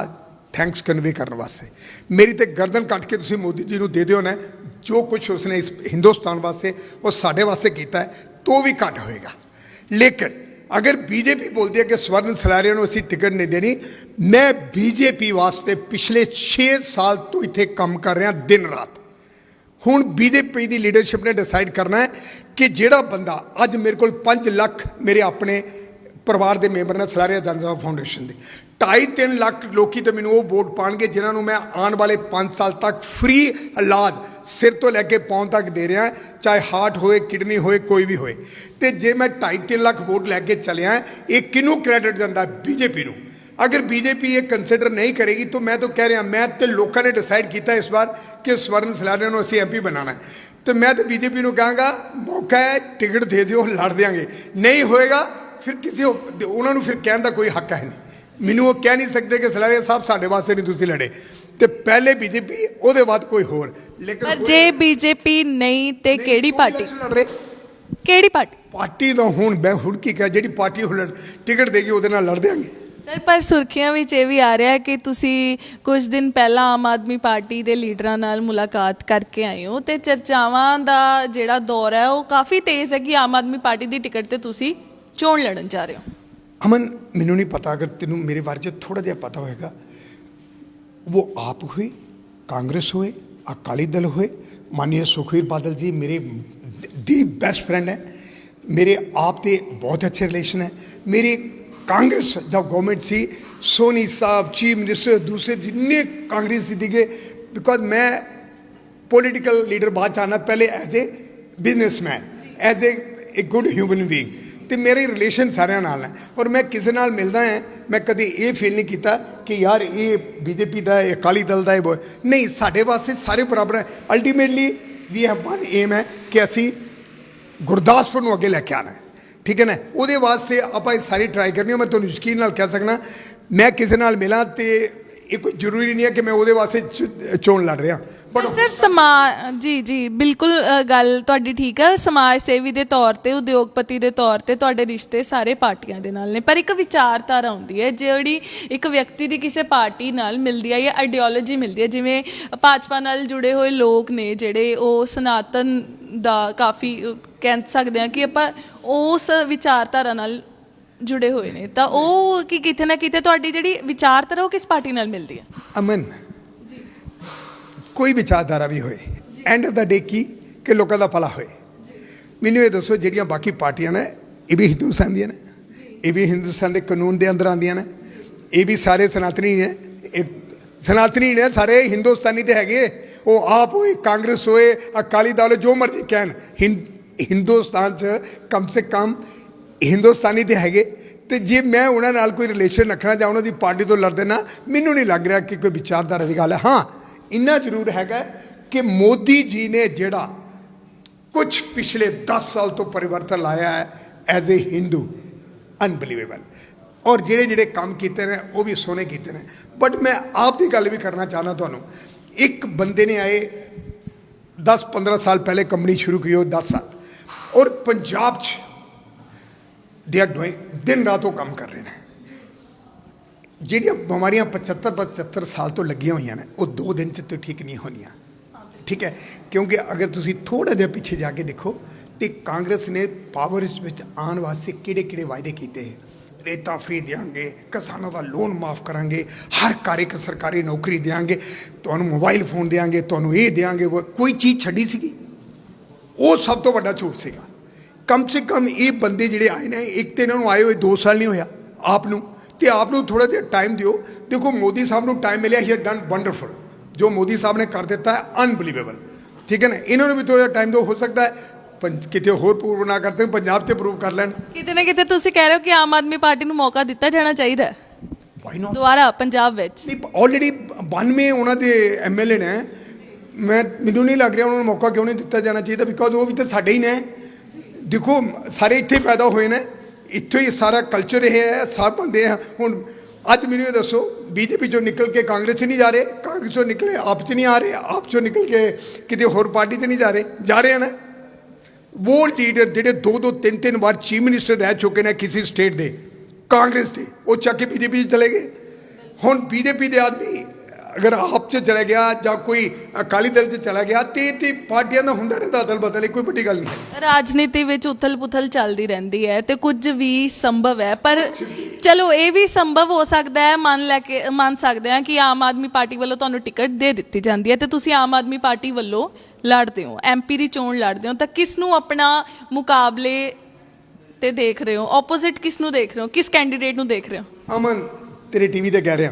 ਥੈਂਕਸ ਕਨਵੇ ਕਰਨ ਵਾਸਤੇ ਮੇਰੀ ਤੇ ਗਰਦਨ ਕੱਟ ਕੇ ਤੁਸੀਂ ਮੋਦੀ ਜੀ ਨੂੰ ਦੇ ਦਿਓ ਨਾ ਜੋ ਕੁਝ ਉਸਨੇ ਇਸ ਹਿੰਦੁਸਤਾਨ ਵਾਸਤੇ ਉਹ ਸਾਡੇ ਵਾਸਤੇ ਕੀਤਾ ਹੈ ਤੋ ਵੀ ਘੱਟ ਹੋਏਗਾ ਲੇਕਿਨ ਅਗਰ ਬੀਜੇਪੀ ਬੋਲਦੀ ਹੈ ਕਿ ਸਵਰਨ ਸਲਾਰੀਆਂ ਨੂੰ ਅਸੀਂ ਟਿਕਟ ਨਹੀਂ ਦੇਣੀ, ਮੈਂ ਬੀਜੇਪੀ ਵਾਸਤੇ ਪਿਛਲੇ 6 ਸਾਲ ਤੋਂ ਇੱਥੇ ਕੰਮ ਕਰ ਰਿਹਾ, ਦਿਨ ਰਾਤ। ਹੁਣ ਬੀਜੇਪੀ ਦੀ ਲੀਡਰਸ਼ਿਪ ਨੇ ਡਿਸਾਈਡ ਕਰਨਾ ਹੈ ਕਿ ਜਿਹੜਾ ਬੰਦਾ ਅੱਜ ਮੇਰੇ ਕੋਲ 5 ਲੱਖ ਮੇਰੇ ਆਪਣੇ ਪਰਿਵਾਰ ਦੇ ਮੈਂਬਰ ਨੇ ਸਲਾਰੀਆ ਜਨਸੇਵਾ ਫਾਊਂਡੇਸ਼ਨ ਦੇ। 2.5 ਲੱਖ ਲੋਕੀ ਤੇ ਮੈਨੂੰ ਉਹ ਵੋਟ ਪਾਣਗੇ ਜਿਨ੍ਹਾਂ ਨੂੰ ਮੈਂ ਆਉਣ ਵਾਲੇ 5 ਸਾਲ ਤੱਕ ਫ੍ਰੀ ਇਲਾਜ ਸਿਰ ਤੋਂ ਲੈ ਕੇ ਪਾਉਣ ਤੱਕ ਦੇ ਰਿਹਾ ਚਾਹੇ ਹਾਰਟ ਹੋਏ ਕਿਡਨੀ ਹੋਏ, ਕੋਈ ਵੀ ਹੋਏ। ਤੇ ਜੇ ਮੈਂ 2.5 ਲੱਖ ਵੋਟ ਲੈ ਕੇ ਚਲਿਆ ਇਹ ਕਿਹਨੂੰ ਕ੍ਰੈਡਿਟ ਜਾਂਦਾ ਬੀਜੇਪੀ ਨੂੰ। ਅਗਰ ਬੀਜੇਪੀ ਇਹ ਕੰਸੀਡਰ ਨਹੀਂ ਕਰੇਗੀ ਤਾਂ ਮੈਂ ਤਾਂ ਕਹਿ ਰਿਹਾ, ਮੈਂ ਤੇ ਲੋਕਾਂ ਨੇ ਡਿਸਾਈਡ ਕੀਤਾ ਇਸ ਵਾਰ ਕਿ ਸਵਰਨ ਸਲਾਰੀਆ ਨੂੰ ਅਸੀਂ ਐਮਪੀ ਬਣਾਉਣਾ ਹੈ। ਤੇ ਮੈਂ ਤੇ ਬੀਜੇਪੀ ਨੂੰ ਕਹਾਂਗਾ, ਮੌਕਾ ਹੈ ਟਿਕਟ ਦੇ ਦਿਓ, ਲੜ ਦਿਆਂਗੇ। ਨਹੀਂ ਹੋਏਗਾ, ਫਿਰ ਕਿਸੇ ਹੋਰ- ਉਹਨਾਂ ਨੂੰ ਫਿਰ ਕਹਿਣ ਦਾ ਕੋਈ ਹੱਕ ਹੈ ਨਹੀਂ। ਮੈਨੂੰ ਉਹ ਕਹਿ ਨਹੀਂ ਸਕਦੇ ਕਿ ਸਲਾਰੀਆ ਸਾਹਿਬ ਸਾਡੇ ਵਾਸਤੇ ਨਹੀਂ ਤੁਸੀਂ ਲੜੇ। ਤੇ ਪਹਿਲੇ ਬੀਜੇਪੀ ਉਹਦੇ ਬਾਅਦ ਕੋਈ ਹੋਰ। ਲੇਕਿਨ ਪਰ ਜੇ ਬੀਜੇਪੀ ਨਹੀਂ ਤੇ ਕਿਹੜੀ ਪਾਰਟੀ? election ਲੜ ਰਹੇ। ਕਿਹੜੀ ਪਾਰਟੀ? ਪਾਰਟੀ ਦਾ ਹੁਣ ਮੈਂ ਹੁਣ ਕੀ ਕਹਾਂ ਜਿਹੜੀ ਪਾਰਟੀ ਲੜ- ਟਿਕਟ ਦੇਗੀ ਉਹਦੇ ਨਾਲ ਲੜ ਦਿਆਂਗੇ। ਸਰ ਪਰ ਸੁਰਖੀਆਂ ਵਿੱਚ ਇਹ ਵੀ ਆ ਰਿਹਾ ਹੈ ਕਿ ਤੁਸੀਂ ਕੁਝ ਦਿਨ ਪਹਿਲਾਂ ਆਮ ਆਦਮੀ ਪਾਰਟੀ ਦੇ ਲੀਡਰਾਂ ਨਾਲ ਮੁਲਾਕਾਤ ਕਰਕੇ ਆਏ ਹੋ ਤੇ ਚਰਚਾਵਾਂ ਦਾ ਜਿਹੜਾ ਦੌਰ ਹੈ ਉਹ ਕਾਫੀ ਤੇਜ਼ ਹੈ ਕਿ ਆਮ ਆਦਮੀ ਪਾਰਟੀ ਦੀ ਟਿਕਟ ਤੇ ਤੁਸੀਂ ਚੋਣ ਲੜਨ ਜਾ ਰਹੇ ਹੋ। ਅਮਨ ਮੈਨੂੰ ਨਹੀਂ ਪਤਾ ਅਗਰ ਤੈਨੂੰ ਮੇਰੇ ਬਾਰੇ 'ਚ ਥੋੜਾ ਜਿਹਾ ਪਤਾ ਹੋਏਗਾ ਉਹ ਆਪ ਹੋਏ ਕਾਂਗਰਸ ਹੋਏ ਅਕਾਲੀ ਦਲ ਹੋਏ ਮਾਨनीय ਸੁਖਵੀਰ ਬਾਦਲ ਜੀ ਮੇਰੇ ਦੀ ਬੈਸਟ ਫਰੈਂਡ ਹੈ ਮੇਰੇ ਆਪ ਦੇ ਬਹੁਤ ਅੱਛੇ ਰਿਲੇਸ਼ਨ ਹੈ ਮੇਰੇ ਕਾਂਗਰਸ ਜਬ ਗਵਰਨਮੈਂਟ ਸੀ ਸੋਨੀ ਸਾਹਿਬ ਚੀਫ ਮਿਨਿਸਟਰ ਦੂਸਰੇ ਜਿੰਨੇ ਕਾਂਗਰਸ ਸੀਗੇ ਬਿਕੋਜ਼ ਮੈਂ ਪੋਲੀਟੀਕਲ ਲੀਡਰ ਬਾਅਦ ਚ ਆਉਣਾ ਪਹਿਲੇ as a businessman as a ਇੱਕ ਗੁੱਡ ਹਿਊਮਨ ਬੀਇੰਗ ਤੇ ਮੇਰੇ ਰਿਲੇਸ਼ਨ ਸਾਰਿਆਂ ਨਾਲ ਹੈ। ਔਰ ਮੈਂ ਕਿਸੇ ਨਾਲ ਮਿਲਦਾ ਹਾਂ, ਮੈਂ ਕਦੇ ਇਹ ਫੀਲ ਨਹੀਂ ਕੀਤਾ ਕਿ ਯਾਰ ਇਹ ਬੀਜੇਪੀ ਦਾ ਇਹ ਅਕਾਲੀ ਦਲ ਦਾ ਇਹ ਨਹੀਂ, ਸਾਡੇ ਵਾਸਤੇ ਸਾਰੇ ਬਰਾਬਰ ਹੈ। Ultimately we have one aim ਹੈ ਕਿ ਅਸੀਂ ਗੁਰਦਾਸਪੁਰ ਨੂੰ ਅੱਗੇ ਲੈ ਕੇ ਆਣਾ ਹੈ। ਠੀਕ ਹੈ ਨਾ? ਉਹਦੇ ਵਾਸਤੇ ਆਪਾਂ ਇਹ ਸਾਰੀ ਟਰਾਈ ਕਰਨੀ ਹੈ ਮੈਂ ਤੁਹਾਨੂੰ ਯਕੀਨ ਨਾਲ ਕਹਿ ਸਕਣਾ ਮੈਂ ਕਿਸੇ ਨਾਲ ਮਿਲਾਂ ਤੇ ਇਹ ਕੋਈ ਜ਼ਰੂਰੀ ਨਹੀਂ ਹੈ ਕਿ ਮੈਂ ਉਹਦੇ ਵਾਸਤੇ ਚ- ਚੋਣ ਲੜ ਰਿਹਾ। ਪਰ ਬਟ ਸਰ ਸਮਾ ਜੀ ਜੀ ਬਿਲਕੁਲ ਅ, ਗੱਲ ਤੁਹਾਡੀ ਠੀਕ ਹੈ। ਸਮਾਜ ਸੇਵੀ ਦੇ ਤੌਰ ਤੇ ਉਦਯੋਗਪਤੀ ਦੇ ਤੌਰ ਤੇ ਤੁਹਾਡੇ ਰਿਸ਼ਤੇ ਸਾਰੇ ਪਾਰਟੀਆਂ ਦੇ ਨਾਲ ਨੇ। ਪਰ ਇੱਕ ਵਿਚਾਰਧਾਰਾ ਹੁੰਦੀ ਹੈ ਜਿਹੜੀ ਇੱਕ ਵਿਅਕਤੀ ਦੀ ਕਿਸੇ ਪਾਰਟੀ ਨਾਲ ਮਿਲਦੀ ਹੈ ਜਾਂ ਆਈਡੀਓਲੋਜੀ ਮਿਲਦੀ ਹੈ। ਜਿਵੇਂ ਭਾਜਪਾ ਨਾਲ ਜੁੜੇ ਹੋਏ ਲੋਕ ਨੇ ਜਿਹੜੇ ਉਹ ਸਨਾਤਨ ਦਾ ਕਾਫੀ ਅ, ਕਹਿ ਸਕਦੇ ਹਾਂ ਕਿ ਆਪਾਂ ਉਸ ਵਿਚਾਰਧਾਰਾ ਨਾਲ ਜੁੜੇ ਹੋਏ ਨੇ। ਤਾਂ ਉਹ ਕਿ ਕਿਤੇ ਨਾ ਕਿਤੇ ਤੁਹਾਡੀ ਜਿਹੜੀ ਵਿਚਾਰਧਾਰਾ ਉਹ ਕਿਸ ਪਾਰਟੀ ਨਾਲ ਮਿਲਦੀ ਹੈ? ਅਮਨ, ਕੋਈ ਵਿਚਾਰਧਾਰਾ ਵੀ ਹੋਏ। ਐਂਡ ਆਫ ਦਾ ਡੇ ਕੀ? ਕਿ ਲੋਕਾਂ ਦਾ ਭਲਾ ਹੋਏ। ਮੈਨੂੰ ਇਹ ਦੱਸੋ, ਜਿਹੜੀਆਂ ਬਾਕੀ ਪਾਰਟੀਆਂ ਨੇ, ਇਹ ਵੀ ਹਿੰਦੁਸਤਾਨ ਦੀਆਂ ਨੇ? ਇਹ ਵੀ ਹਿੰਦੁਸਤਾਨ ਦੇ ਕਾਨੂੰਨ ਦੇ ਅੰਦਰ ਆਉਂਦੀਆਂ ਨੇ? ਇਹ ਵੀ ਸਾਰੇ ਸਨਾਤਨੀ ਨੇ? ਇਹ ਸਨਾਤਨੀ ਨੇ, ਸਾਰੇ ਹਿੰਦੁਸਤਾਨੀ ਤੇ ਹੈਗੇ। ਉਹ ਆਪ ਹੋਏ, ਕਾਂਗਰਸ ਹੋਏ, ਅਕਾਲੀ ਦਲ ਜੋ ਮਰਜ਼ੀ ਕਹਿਣ। ਹਿੰਦ ਹਿੰਦੁਸਤਾਨ 'ਚ ਕਮ ਸੇ ਕਮ ਹਿੰਦੁਸਤਾਨੀ ਤੇ ਹੈਗੇ। ਤੇ ਜੇ ਮੈਂ ਉਹਨਾਂ ਨਾਲ ਕੋਈ ਰਿਲੇਸ਼ਨ ਰੱਖਣਾ ਜਾਂ ਉਹਨਾਂ ਦੀ ਪਾਰਟੀ ਤੋਂ ਲੜਦੇ ਨਾ ਮੈਨੂੰ ਨਹੀਂ ਲੱਗ ਰਿਹਾ ਕਿ ਕੋਈ ਵਿਚਾਰਧਾਰਾ ਦੀ ਗੱਲ ਹੈ। ਹਾਂ, ਇੰਨਾ ਜ਼ਰੂਰ ਹੈਗਾ ਕਿ ਮੋਦੀ ਜੀ ਨੇ ਜਿਹੜਾ ਕੁਝ ਪਿਛਲੇ 10 ਸਾਲ ਤੋਂ ਪਰਿਵਰਤਨ ਲਾਇਆ ਹੈ ਐਜ਼ ਅ ਹਿੰਦੂ ਅਨਬਲੀਵੇਬਲ ਔਰ ਜਿਹੜੇ ਜਿਹੜੇ ਕੰਮ ਕੀਤੇ ਨੇ, ਉਹ ਵੀ ਸੋਹਣੇ ਕੀਤੇ ਨੇ। ਬਟ ਮੈਂ ਆਪ ਦੀ ਗੱਲ ਵੀ ਕਰਨਾ ਚਾਹਨਾ ਤੁਹਾਨੂੰ। ਇੱਕ ਬੰਦੇ ਨੇ ਆਏ 10 15 ਸਾਲ ਪਹਿਲੇ ਕੰਪਨੀ ਸ਼ੁਰੂ ਕੀਤੀ, ਉਹ 10 ਸਾਲ। ਔਰ ਪੰਜਾਬ 'ਚ ਦੇ ਆਰ ਡੂਇੰਗ ਦਿਨ ਰਾਤ ਉਹ ਕੰਮ ਕਰ ਰਹੇ ਨੇ। ਜਿਹੜੀਆਂ ਬਿਮਾਰੀਆਂ 75 75 ਸਾਲ ਤੋਂ ਲੱਗੀਆਂ ਹੋਈਆਂ ਨੇ, ਉਹ ਦੋ ਦਿਨ 'ਚ ਤਾਂ ਠੀਕ ਨਹੀਂ ਹੋਣੀਆਂ। ਠੀਕ ਹੈ? ਕਿਉਂਕਿ ਅਗਰ ਤੁਸੀਂ ਥੋੜਾ ਜਿਹਾ ਪਿੱਛੇ ਜਾ ਕੇ ਦੇਖੋ, ਤੇ ਕਾਂਗਰਸ ਨੇ ਪਾਵਰ ਵਿੱਚ ਆਉਣ ਵਾਸਤੇ ਕਿਹੜੇ ਕਿਹੜੇ ਵਾਅਦੇ ਕੀਤੇ ਰੇਤਾ ਫ੍ਰੀ ਦੇਾਂਗੇ ਕਿਸਾਨਾਂ ਦਾ ਲੋਨ ਮਾਫ ਕਰਾਂਗੇ, ਹਰ ਘਰ ਇੱਕ ਸਰਕਾਰੀ ਨੌਕਰੀ ਦੇਾਂਗੇ ਤੁਹਾਨੂੰ ਮੋਬਾਈਲ ਫੋਨ ਦੇਾਂਗੇ ਤੁਹਾਨੂੰ ਇਹ ਦੇਾਂਗੇ ਕੋਈ ਚੀਜ਼ ਛੱਡੀ ਸੀਗੀ? ਉਹ ਸਭ ਤੋਂ ਵੱਡਾ ਝੂਠ ਸੀਗਾ। ਕਮ ਸੇ ਕਮ ਇਹ ਬੰਦੇ ਜਿਹੜੇ ਆਏ ਨੇ ਇੱਕ ਤੇ ਇਹਨਾਂ ਨੂੰ ਆਏ ਹੋਏ 2 ਸਾਲ ਨਹੀਂ ਹੋਇਆ ਆਪ ਨੂੰ। ਤੇ ਆਪ ਨੂੰ ਥੋੜਾ ਜਿਹਾ ਟਾਈਮ ਦਿਓ। ਦੇਖੋ ਮੋਦੀ ਸਾਹਿਬ ਨੂੰ ਟਾਈਮ ਮਿਲਿਆ ਹੀ ਡਨ ਵੰਡਰਫੁਲ ਜੋ ਮੋਦੀ ਸਾਹਿਬ ਨੇ ਕਰ ਦਿੱਤਾ ਹੈ ਅਨਬਲੀਵੇਬਲ ਠੀਕ ਹੈ ਨਾ? ਇਹਨਾਂ ਨੂੰ ਵੀ ਥੋੜਾ ਜਿਹਾ ਟਾਈਮ ਦਿਓ ਹੋ ਸਕਦਾ ਹੈ ਪੰਜ- ਕਿਤੇ ਹੋਰ ਪ੍ਰੂਵ ਨਾ ਕਰ ਸਕਣ ਪੰਜਾਬ ਤੇ ਪ੍ਰੂਵ ਕਰ ਲੈਣ। ਕਿਤੇ ਨਾ ਕਿਤੇ ਤੁਸੀਂ ਕਹਿ ਰਹੇ ਹੋ ਕਿ ਆਮ ਆਦਮੀ ਪਾਰਟੀ ਨੂੰ ਮੌਕਾ ਦਿੱਤਾ ਜਾਣਾ ਚਾਹੀਦਾ ਹੈ। ਵਾਈ ਨਾਟ ਦੁਬਾਰਾ ਪੰਜਾਬ ਵਿੱਚ। ਆਲਰੇਡੀ 92 ਉਹਨਾਂ ਦੇ ਐਮਐਲਏ ਨੇ। ਮੈਂ ਮੈਨੂੰ ਨਹੀਂ ਲੱਗ ਰਿਹਾ ਉਹਨਾਂ ਨੂੰ ਮੌਕਾ ਕਿਉਂ ਨਹੀਂ ਦਿੱਤਾ ਜਾਣਾ ਚਾਹੀਦਾ ਬਿਕੋਜ਼ ਉਹ ਵੀ ਤਾਂ ਸਾਡੇ ਹੀ ਨੇ। ਦੇਖੋ, ਸਾਰੇ ਇੱਥੇ ਪੈਦਾ ਹੋਏ ਨੇ। ਇੱਥੇ ਹੀ ਸਾਰਾ ਕਲਚਰ ਇਹ ਹੈ, ਸਭ ਬੰਦੇ ਆ। ਹੁਣ ਅੱਜ ਮੈਨੂੰ ਇਹ ਦੱਸੋ, ਬੀਜੇਪੀ ਚੋਂ ਨਿਕਲ ਕੇ ਕਾਂਗਰਸ 'ਚ ਨਹੀਂ ਜਾ ਰਹੇ? ਕਾਂਗਰਸ ਚੋਂ ਨਿਕਲੇ ਆਪ 'ਚ ਨਹੀਂ ਆ ਰਹੇ? ਆਪ 'ਚੋਂ ਨਿਕਲ ਕੇ ਕਿਤੇ ਹੋਰ ਪਾਰਟੀ 'ਚ ਨਹੀਂ ਜਾ ਰਹੇ? ਜਾ ਰਹੇ ਨੇ। ਉਹ ਲੀਡਰ ਜਿਹੜੇ ਦੋ ਦੋ, ਤਿੰਨ ਤਿੰਨ ਵਾਰ ਚੀਫ ਮਿਨਿਸਟਰ ਰਹਿ ਚੁੱਕੇ ਨੇ ਕਿਸੇ ਸਟੇਟ ਦੇ, ਕਾਂਗਰਸ ਦੇ, ਉਹ ਚੱਕ ਕੇ ਬੀਜੇਪੀ 'ਚ ਚਲੇ ਗਏ। ਹੁਣ ਬੀਜੇਪੀ ਦੇ ਆਦਮੀ ਅਗਰ ਆਪ 'ਚ ਚਲਾ ਗਿਆ ਜਾਂ ਕੋਈ ਅਕਾਲੀ ਦਲ 'ਚ ਚਲਾ ਗਿਆ ਤੇ ਤੇ ਪਾਰਟੀਆਂ ਦਾ ਹੁੰਦਾ ਰਹਿੰਦਾ ਅਦਲ ਬਦਲ ਇਹ ਕੋਈ ਵੱਡੀ ਗੱਲ ਨਹੀਂ ਹੈ। ਰਾਜਨੀਤੀ ਵਿੱਚ ਉਥਲ-ਪੁਥਲ ਚੱਲਦੀ ਰਹਿੰਦੀ ਹੈ ਤੇ ਕੁਝ ਵੀ ਸੰਭਵ ਹੈ ਪਰ ਚਲੋ ਇਹ ਵੀ ਸੰਭਵ ਹੋ ਸਕਦਾ ਹੈ ਮੰਨ ਲੈ ਕੇ ਮੰਨ ਸਕਦੇ ਹਾਂ ਕਿ ਆਮ ਆਦਮੀ ਪਾਰਟੀ ਵੱਲੋਂ ਤੁਹਾਨੂੰ ਟਿਕਟ ਦੇ ਦਿੱਤੀ ਜਾਂਦੀ ਹੈ ਤੇ ਤੁਸੀਂ ਆਮ ਆਦਮੀ ਪਾਰਟੀ ਵੱਲੋਂ ਲੜਦੇ ਹੋ ਐਮਪੀ ਦੀ ਚੋਣ ਲੜਦੇ ਹੋ ਤਾਂ ਕਿਸ ਨੂੰ ਆਪਣਾ ਮੁਕਾਬਲੇ ਤੇ ਦੇਖ ਰਹੇ ਹੋ? ਆਪੋਜ਼ਿਟ ਕਿਸ ਨੂੰ ਦੇਖ ਰਹੇ ਹੋ? ਕਿਸ ਕੈਂਡੀਡੇਟ ਨੂੰ ਦੇਖ ਰਹੇ ਹੋ? ਅਮਨ ਤੇਰੇ ਟੀਵੀ ਤੇ ਕਹਿ ਰਿਹਾ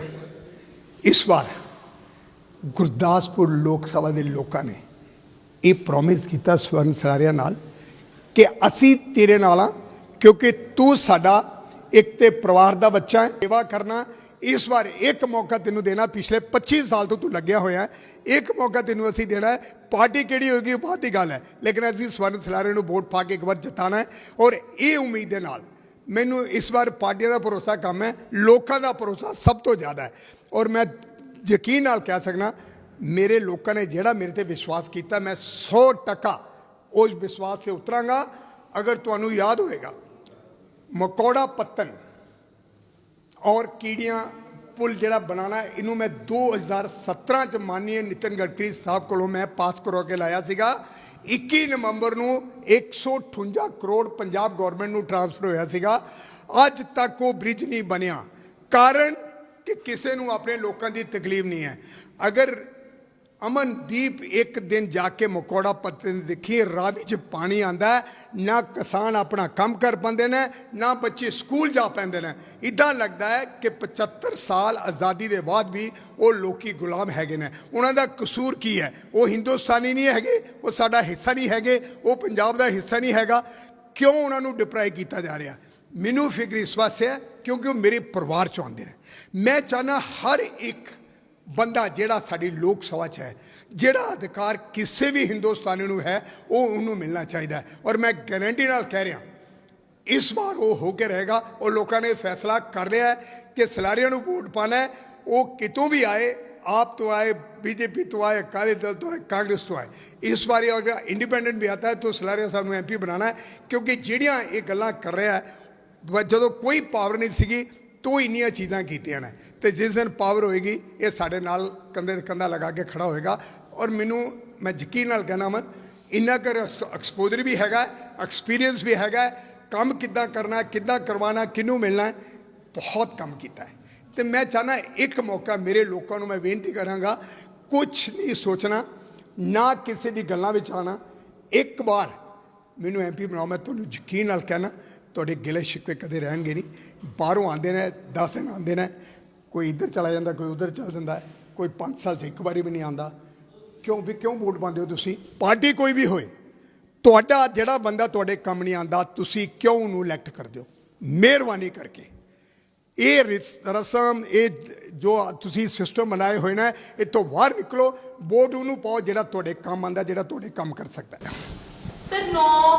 ਇਸ ਵਾਰ ਗੁਰਦਾਸਪੁਰ ਲੋਕ ਸਭਾ ਦੇ ਲੋਕਾਂ ਨੇ ਇਹ ਪ੍ਰੋਮਿਸ ਕੀਤਾ ਸਵਰਨ ਸਰਾਰਿਆਂ ਨਾਲ ਕਿ ਅਸੀਂ ਤੇਰੇ ਨਾਲ ਆ ਕਿਉਂਕਿ ਤੂੰ ਸਾਡਾ ਇੱਕ ਤੇ ਪਰਿਵਾਰ ਦਾ ਬੱਚਾ ਹੈ, ਸੇਵਾ ਕਰਨਾ ਇਸ ਵਾਰ ਇੱਕ ਮੌਕਾ ਤੈਨੂੰ ਦੇਣਾ, ਪਿਛਲੇ 25 ਸਾਲ ਤੋਂ ਤੂੰ ਲੱਗਿਆ ਹੋਇਆ ਇੱਕ ਮੌਕਾ ਤੈਨੂੰ ਅਸੀਂ ਦੇਣਾ ਹੈ। ਪਾਰਟੀ ਕਿਹੜੀ ਹੋਏਗੀ, ਉਹ ਬਾਅਦ ਦੀ ਗੱਲ ਹੈ। ਲੇਕਿਨ ਅਸੀਂ ਸਵਰਨ ਸਲਾਰੇ ਨੂੰ ਵੋਟ ਪਾ ਕੇ ਇੱਕ ਵਾਰ ਜਿਤਾਣਾ ਹੈ ਔਰ ਇਹ ਉਮੀਦ ਦੇ ਨਾਲ ਮੈਨੂੰ ਇਸ ਵਾਰ ਪਾਰਟੀਆਂ ਦਾ ਭਰੋਸਾ ਕੰਮ ਹੈ, ਲੋਕਾਂ ਦਾ ਭਰੋਸਾ ਸਭ ਤੋਂ ਜ਼ਿਆਦਾ ਹੈ। ਔਰ ਮੈਂ ਯਕੀਨ ਨਾਲ ਕਹਿ ਸਕਣਾ ਮੇਰੇ ਲੋਕਾਂ ਨੇ ਜਿਹੜਾ ਮੇਰੇ ਤੇ ਵਿਸ਼ਵਾਸ ਕੀਤਾ, ਮੈਂ 100% ਉਸ ਵਿਸ਼ਵਾਸ ਤੇ ਉਤਰਾਂਗਾ। ਅਗਰ ਤੁਹਾਨੂੰ ਯਾਦ ਹੋਵੇਗਾ ਮਕੌੜਾ ਪੱਤਨ ਔਰ ਕੀੜੀਆਂ ਪੁਲ ਜਿਹੜਾ ਬਣਾਣਾ ਇਹਨੂੰ ਮੈਂ 2017 ਚ ਮਾਨਨੀय ਨਿਤਨ ਗਡਕਰੀ ਸਾਹਿਬ ਕੋਲੋਂ ਮੈਂ ਪਾਸ ਕਰਵਾ ਕੇ ਲਾਇਆ ਸੀਗਾ। 21 ਨਵੰਬਰ ਨੂੰ 158 ਕਰੋੜ ਪੰਜਾਬ ਗਵਰਨਮੈਂਟ ਨੂੰ ਟ੍ਰਾਂਸਫਰ ਹੋਇਆ ਸੀਗਾ। ਅੱਜ ਤੱਕ ਉਹ ਬ੍ਰਿਜ ਨਹੀਂ ਬਣਿਆ। ਕਾਰਨ ਕਿ ਕਿਸੇ ਨੂੰ ਆਪਣੇ ਲੋਕਾਂ ਦੀ ਤਕਲੀਫ ਨਹੀਂ ਹੈ। ਅਗਰ ਅਮਨਦੀਪ ਇੱਕ ਦਿਨ ਜਾ ਕੇ ਮਕੌੜਾ ਪੱਤੇ ਨੇ ਦੇਖੀ, ਰਾਹ ਵਿੱਚ ਪਾਣੀ ਆਂਦਾ ਨਾ ਕਿਸਾਨ ਆਪਣਾ ਕੰਮ ਕਰ ਪਾਉਂਦੇ ਨੇ, ਨਾ ਬੱਚੇ ਸਕੂਲ ਜਾ ਪੈਂਦੇ ਨੇ। ਇਦਾਂ ਲੱਗਦਾ ਹੈ ਕਿ 75 ਸਾਲ ਆਜ਼ਾਦੀ ਦੇ ਬਾਅਦ ਵੀ ਉਹ ਲੋਕੀ ਗੁਲਾਮ ਹੈਗੇ ਨੇ। ਉਹਨਾਂ ਦਾ ਕਸੂਰ ਕੀ ਹੈ? ਉਹ ਹਿੰਦੁਸਤਾਨੀ ਨਹੀਂ ਹੈਗੇ, ਉਹ ਸਾਡਾ ਹਿੱਸਾ ਨਹੀਂ ਹੈਗੇ, ਉਹ ਪੰਜਾਬ ਦਾ ਹਿੱਸਾ ਨਹੀਂ ਹੈਗਾ। ਕਿਉਂ ਉਹਨਾਂ ਨੂੰ ਡਿਪਰਾਈ ਕੀਤਾ ਜਾ ਰਿਹਾ? ਮੈਨੂੰ ਫਿਕਰ ਇਸ ਵਾਸਤੇ ਹੈ ਕਿਉਂਕਿ ਉਹ ਮੇਰੇ ਪਰਿਵਾਰ ਚੋਂ ਆਉਂਦੇ ਨੇ ਮੈਂ ਚਾਹਨਾ ਹਰ ਇੱਕ ਬੰਦਾ ਜਿਹੜਾ ਸਾਡੀ ਲੋਕ ਸਭਾ 'ਚ ਹੈ ਜਿਹੜਾ ਅਧਿਕਾਰ ਕਿਸੇ ਵੀ ਹਿੰਦੁਸਤਾਨੀ ਨੂੰ ਹੈ ਉਹ ਉਹਨੂੰ ਮਿਲਣਾ ਚਾਹੀਦਾ ਹੈ ਔਰ ਮੈਂ ਗਾਰੰਟੀ ਨਾਲ ਕਹਿ ਰਿਹਾ ਇਸ ਵਾਰ ਉਹ ਹੋ ਕੇ ਰਹੇਗਾ ਉਹ ਲੋਕਾਂ ਨੇ ਫੈਸਲਾ ਕਰ ਲਿਆ ਹੈ ਕਿ ਸਲਾਰੀਆਂ ਨੂੰ ਵੋਟ ਪਾਣਾ ਹੈ ਉਹ ਕਿਤੋਂ ਵੀ ਆਏ ਆਪ ਤੋਂ ਆਏ बीजेपी तो आए अकाली दल तो आए कांग्रेस तो आए इस बार ये अगर इंडिपेंडेंट भी आता है तो सलारिया साहब ਨੂੰ ਐਮਪੀ ਬਣਾਉਣਾ ਹੈ ਕਿਉਂਕਿ ਜਿਹੜੀਆਂ ਇਹ ਗੱਲਾਂ ਕਰ ਰਿਹਾ ਹੈ ਵ- ਜਦੋਂ ਕੋਈ ਪਾਵਰ ਨਹੀਂ ਸੀਗੀ, ਤੂੰ ਇੰਨੀਆਂ ਚੀਜ਼ਾਂ ਕੀਤੀਆਂ ਨੇ। ਤੇ ਜਿਸ ਦਿਨ ਪਾਵਰ ਹੋਏਗੀ, ਇਹ ਸਾਡੇ ਨਾਲ ਕੰਧੇ ਤੇ ਕੰਧਾ ਲਗਾ ਕੇ ਖੜਾ ਹੋਏਗਾ। ਔਰ ਮੈਨੂੰ, ਮੈਂ ਯਕੀਨ ਨਾਲ ਕਹਿਣਾ ਮਨ ਇੰਨਾ ਕਰ ਐਕਸਪੋਜ਼ਰ ਵੀ ਹੈਗਾ ਐਕਸਪੀਰੀਅੰਸ ਵੀ ਹੈਗਾ, ਕੰਮ ਕਿੱਦਾਂ ਕਰਨਾ, ਕਿੱਦਾਂ ਕਰਵਾਉਣਾ, ਕਿਹਨੂੰ ਮਿਲਣਾ, ਬਹੁਤ ਕੰਮ ਕੀਤਾ ਹੈ। ਤੇ ਮੈਂ ਚਾਹਨਾ ਇੱਕ ਮੌਕਾ ਮੇਰੇ ਲੋਕਾਂ ਨੂੰ ਮੈਂ ਬੇਨਤੀ ਕਰਾਂਗਾ ਕੁਝ ਨਹੀਂ ਸੋਚਣਾ, ਨਾ ਕਿਸੇ ਦੀ ਗੱਲਾਂ ਵਿੱਚ ਆਣਾ ਇੱਕ ਵਾਰ ਮੈਨੂੰ ਐਮਪੀ ਬਣਾਓ, ਮੈਂ ਤੁਹਾਨੂੰ ਯਕੀਨ ਨਾਲ ਕਹਿਣਾ ਤੁਹਾਡੇ ਗਿਲੇ ਸ਼ਿਕਵੇ ਕਦੇ ਰਹਿਣਗੇ ਨਹੀਂ। ਬਾਹਰੋਂ ਆਉਂਦੇ ਨੇ 10 ਦਿਨ ਆਉਂਦੇ ਨੇ, ਕੋਈ ਇੱਧਰ ਚਲਾ ਜਾਂਦਾ, ਕੋਈ ਉੱਧਰ ਚਲਾ ਜਾਂਦਾ, ਕੋਈ 5 ਸਾਲ 'ਚ ਇੱਕ ਵਾਰੀ ਵੀ ਨਹੀਂ ਆਉਂਦਾ। ਕਿਉਂ ਵੀ, ਕਿਉਂ ਵੋਟ ਪਾਉਂਦੇ ਹੋ ਤੁਸੀਂ? ਪਾਰਟੀ ਕੋਈ ਵੀ ਹੋਏ, ਤੁਹਾਡਾ ਜਿਹੜਾ ਬੰਦਾ ਤੁਹਾਡੇ ਕੰਮ ਨਹੀਂ ਆਉਂਦਾ, ਤੁਸੀਂ ਕਿਉਂ ਉਹਨੂੰ ਇਲੈਕਟ ਕਰ ਦਿਓ ਮਿਹਰਬਾਨੀ ਕਰਕੇ। ਇਹ ਰਸਮ ਇਹ ਜੋ ਤੁਸੀਂ ਸਿਸਟਮ ਬਣਾਏ ਹੋਏ ਨੇ ਇਹ ਤੋਂ ਬਾਹਰ ਨਿਕਲੋ, ਵੋਟ ਉਹਨੂੰ ਪਾਓ ਜਿਹੜਾ ਤੁਹਾਡੇ ਕੰਮ ਆਉਂਦਾ, ਜਿਹੜਾ ਤੁਹਾਡੇ ਕੰਮ ਕਰ ਸਕਦਾ। ਹੈ ਸਰ 9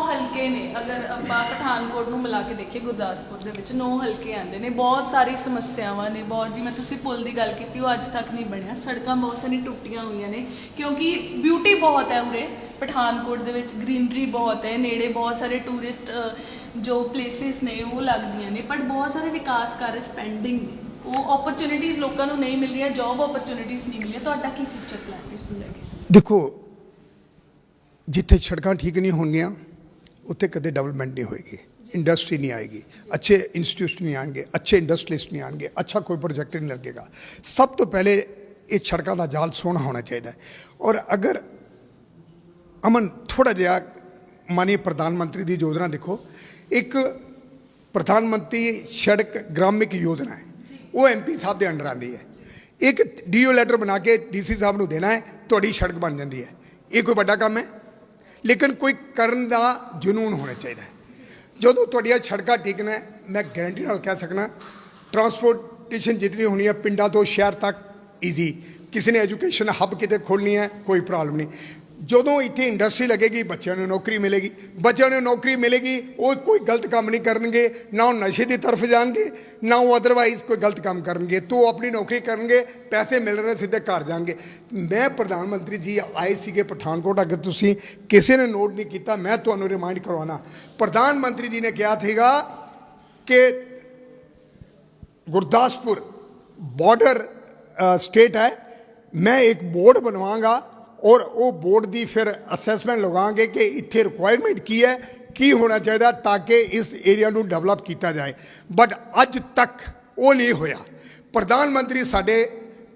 ਹਲਕੇ ਨੇ, ਅਗਰ ਆਪਾਂ ਪਠਾਨਕੋਟ ਨੂੰ ਮਿਲਾ ਕੇ ਦੇਖੀਏ ਗੁਰਦਾਸਪੁਰ ਦੇ ਵਿੱਚ, ਨੌ ਹਲਕੇ ਆਉਂਦੇ ਨੇ, ਬਹੁਤ ਸਾਰੀ ਸਮੱਸਿਆਵਾਂ ਨੇ, ਬਹੁਤ ਜਿਵੇਂ ਤੁਸੀਂ ਪੁਲ ਦੀ ਗੱਲ ਕੀਤੀ, ਉਹ ਅੱਜ ਤੱਕ ਨਹੀਂ ਬਣਿਆ। ਸੜਕਾਂ ਬਹੁਤ ਸਾਰੀਆਂ ਟੁੱਟੀਆਂ ਹੋਈਆਂ ਨੇ, ਕਿਉਂਕਿ ਬਿਊਟੀ ਬਹੁਤ ਹੈ ਉਰੇ। ਪਠਾਨਕੋਟ ਦੇ ਵਿੱਚ ਗ੍ਰੀਨਰੀ ਬਹੁਤ ਹੈ, ਨੇੜੇ ਬਹੁਤ ਸਾਰੇ ਟੂਰਿਸਟ ਜੋ ਪਲੇਸਿਸ ਨੇ, ਉਹ ਲੱਗਦੀਆਂ ਨੇ ਪਰ ਬਹੁਤ ਸਾਰੇ ਵਿਕਾਸ ਕਾਰਜ ਪੈਂਡਿੰਗ ਨੇ। ਉਹ ਓਪਰਚ्युनिटीज ਲੋਕਾਂ ਨੂੰ ਨਹੀਂ ਮਿਲ ਰਹੀਆਂ ਜੌਬ ਓਪਰਚ्युनिटीज ਨਹੀਂ ਮਿਲੀਆਂ। ਤੁਹਾਡਾ ਕੀ ਫਿਊਚਰ ਪਲਾਨ ਇਸ ਨੂੰ ਲੈ ਕੇ? ਦੇਖੋ, ਜਿੱਥੇ ਸੜਕਾਂ ਠੀਕ ਨਹੀਂ ਹੋਣਗੀਆਂ ਉੱਥੇ ਕਦੇ ਡਿਵੈਲਪਮੈਂਟ ਨਹੀਂ ਹੋਏਗੀ। ਇੰਡਸਟਰੀ ਨਹੀਂ ਆਏਗੀ। ਅੱਛੇ ਇੰਸਟੀਟਿਊਟ ਨਹੀਂ ਆਣਗੇ ਅੱਛੇ ਇੰਡਸਟਰੀਲਿਸਟ ਨਹੀਂ ਆਣਗੇ ਅੱਛਾ ਕੋਈ ਪ੍ਰੋਜੈਕਟ ਨਹੀਂ ਲੱਗੇਗਾ। ਸਭ ਤੋਂ ਪਹਿਲੇ ਇਹ ਸੜਕਾਂ ਦਾ ਜਾਲ ਸੋਹਣਾ ਹੋਣਾ ਚਾਹੀਦਾ ਔਰ ਅਗਰ ਅਮਨ ਥੋੜਾ ਜਿਹਾ ਮਾਨनीय ਪ੍ਰਧਾਨ ਮੰਤਰੀ ਦੀ ਯੋਜਨਾ ਦੇਖੋ। ਇੱਕ ਪ੍ਰਧਾਨ ਮੰਤਰੀ ਸੜਕ ਗ੍ਰਾਮਿਕ ਯੋਜਨਾ ਹੈ। ਉਹ ਐਮਪੀ ਸਾਹਿਬ ਦੇ ਅੰਡਰ ਆਉਂਦੀ ਹੈ। ਇੱਕ ਡੀਓ ਲੈਟਰ ਬਣਾ ਕੇ ਡੀਸੀ ਸਾਹਿਬ ਨੂੰ ਦੇਣਾ ਹੈ, ਤੁਹਾਡੀ ਸੜਕ ਬਣ ਜਾਂਦੀ ਹੈ। ਇਹ ਕੋਈ ਵੱਡਾ ਕੰਮ ਹੈ? ਲੇਕਿਨ ਕੋਈ ਕਰਨ ਦਾ ਜਨੂਨ ਹੋਣਾ ਚਾਹੀਦਾ ਜਦੋਂ ਤੁਹਾਡੀਆਂ ਸੜਕਾਂ ਠੀਕ ਨੇ ਮੈਂ ਗਾਰੰਟੀ ਨਾਲ ਕਹਿ ਸਕਣਾ ਟਰਾਂਸਪੋਰਟੇਸ਼ਨ ਜਿਤਨੀ ਹੋਣੀ ਹੈ ਪਿੰਡਾਂ ਤੋਂ ਸ਼ਹਿਰ ਤੱਕ ਈਜ਼ੀ ਕਿਸੇ ਨੇ ਐਜੂਕੇਸ਼ਨ ਹੱਬ ਕਿਤੇ ਖੋਲਣੀ ਹੈ, ਕੋਈ ਪ੍ਰੋਬਲਮ ਨਹੀਂ। ਜਦੋਂ ਇੱਥੇ ਇੰਡਸਟਰੀ ਲੱਗੇਗੀ ਬੱਚਿਆਂ ਨੂੰ ਨੌਕਰੀ ਮਿਲੇਗੀ ਬੱਚਿਆਂ ਨੂੰ ਨੌਕਰੀ ਮਿਲੇਗੀ ਉਹ ਕੋਈ ਗਲਤ ਕੰਮ ਨਹੀਂ ਕਰਨਗੇ ਨਾ ਉਹ ਨਸ਼ੇ ਦੀ ਤਰਫ ਜਾਣਗੇ ਨਾ ਉਹ ਅਦਰਵਾਈਜ਼ ਕੋਈ ਗਲਤ ਕੰਮ ਕਰਨਗੇ ਤੋਂ ਉਹ ਆਪਣੀ ਨੌਕਰੀ ਕਰਨਗੇ ਪੈਸੇ ਮਿਲ ਰਹੇ ਸਿੱਧੇ ਘਰ ਜਾਣਗੇ ਮੈਂ ਪ੍ਰਧਾਨ ਮੰਤਰੀ ਜੀ ਆਏ ਸੀਗੇ ਪਠਾਨਕੋਟ ਅਗਰ ਤੁਸੀਂ ਕਿਸੇ ਨੇ ਨੋਟ ਨਹੀਂ ਕੀਤਾ ਮੈਂ ਤੁਹਾਨੂੰ ਰਿਮਾਈਂਡ ਕਰਵਾਉਣਾ ਪ੍ਰਧਾਨ ਮੰਤਰੀ ਜੀ ਨੇ ਕਿਹਾ ਸੀਗਾ ਕਿ ਗੁਰਦਾਸਪੁਰ ਬਾਰਡਰ ਸਟੇਟ ਹੈ ਮੈਂ ਇੱਕ ਬੋਰਡ ਬਣਵਾਉਂਗਾ ਔਰ ਉਹ ਬੋਰਡ ਦੀ ਫਿਰ ਅਸੈਸਮੈਂਟ ਲਗਾਵਾਂਗੇ ਕਿ ਇੱਥੇ ਰਿਕੁਆਇਰਮੈਂਟ ਕੀ ਹੈ, ਕੀ ਹੋਣਾ ਚਾਹੀਦਾ ਤਾਂ ਕਿ ਇਸ ਏਰੀਆ ਨੂੰ ਡਿਵੈਲਪ ਕੀਤਾ ਜਾਏ। ਬਟ ਅੱਜ ਤੱਕ ਉਹ ਨਹੀਂ ਹੋਇਆ। ਪ੍ਰਧਾਨ ਮੰਤਰੀ ਸਾਡੇ,